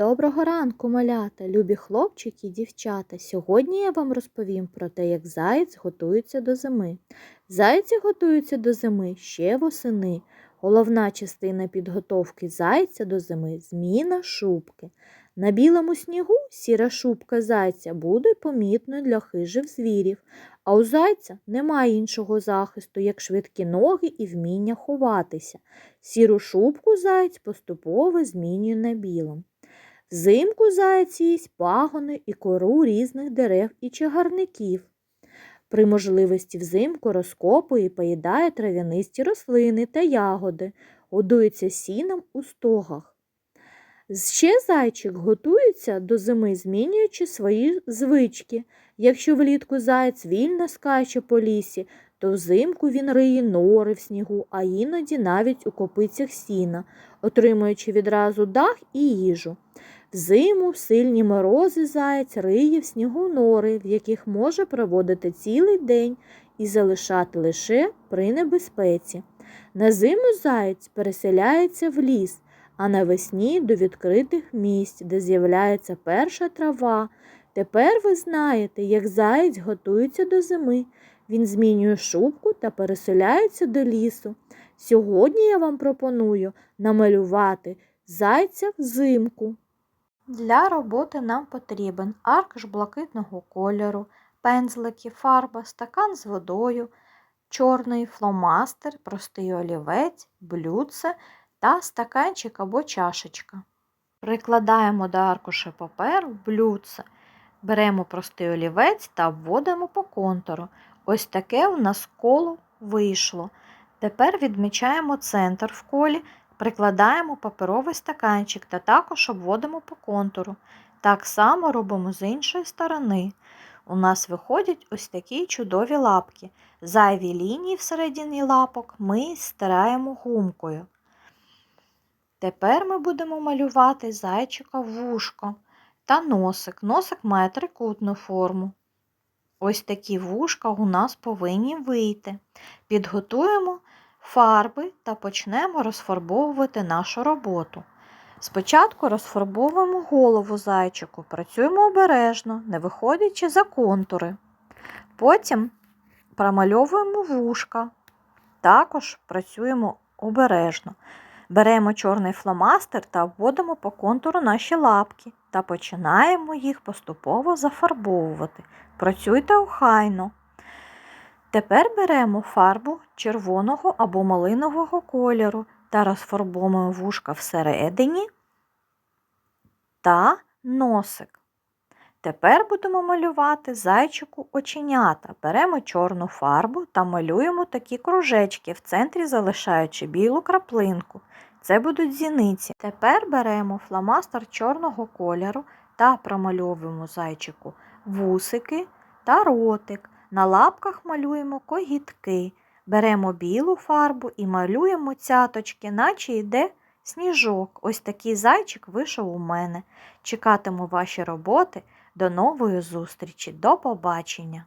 Доброго ранку, малята, любі хлопчики і дівчата. Сьогодні я вам розповім про те, як заєць готується до зими. Зайці готуються до зими ще восени. Головна частина підготовки зайця до зими зміна шубки. На білому снігу сіра шубка зайця буде помітною для хижих звірів, а у зайця немає іншого захисту, як швидкі ноги і вміння ховатися. Сіру шубку заєць поступово змінює на білому. Взимку заєць їсть пагони і кору різних дерев і чагарників. При можливості взимку розкопує і поїдає трав'янисті рослини та ягоди, годується сіном у стогах. Ще зайчик готується до зими, змінюючи свої звички. Якщо влітку заєць вільно скаче по лісі, то взимку він риє нори в снігу, а іноді навіть у копицях сіна, отримуючи відразу дах і їжу. Взиму сильні морози заєць риє в снігу нори, в яких може проводити цілий день і залишати лише при небезпеці. На зиму заєць переселяється в ліс, а навесні до відкритих місць, де з'являється перша трава. Тепер ви знаєте, як заєць готується до зими. Він змінює шубку та переселяється до лісу. Сьогодні я вам пропоную намалювати зайця взимку. Для роботи нам потрібен аркуш блакитного кольору, пензлики, фарба, стакан з водою, чорний фломастер, простий олівець, блюдце та стаканчик або чашечка. Прикладаємо до аркуша паперу блюдце, беремо простий олівець та вводимо по контуру. Ось таке у нас коло вийшло. Тепер відмічаємо центр в колі Прикладаємо паперовий стаканчик та також обводимо по контуру. Так само робимо з іншої сторони. У нас виходять ось такі чудові лапки. Зайві лінії всередині лапок ми стираємо гумкою. Тепер ми будемо малювати зайчика вушко та носик. Носик має трикутну форму. Ось такі вушка у нас повинні вийти. Підготуємо фарби та почнемо розфарбовувати нашу роботу. Спочатку розфарбовуємо голову зайчику, працюємо обережно, не виходячи за контури. Потім промальовуємо вушка, також працюємо обережно. Беремо чорний фломастер та вводимо по контуру наші лапки та починаємо їх поступово зафарбовувати. Працюйте охайно. Тепер беремо фарбу червоного або малинового кольору та розфарбуємо вушка всередині та носик. Тепер будемо малювати зайчику оченята. Беремо чорну фарбу та малюємо такі кружечки, в центрі залишаючи білу краплинку. Це будуть зіниці. Тепер беремо фломастер чорного кольору та промальовуємо зайчику вусики та ротик. На лапках малюємо когітки. Беремо білу фарбу і малюємо цяточки, наче йде сніжок. Ось такий зайчик вийшов у мене. Чекатиму ваші роботи. До нової зустрічі. До побачення!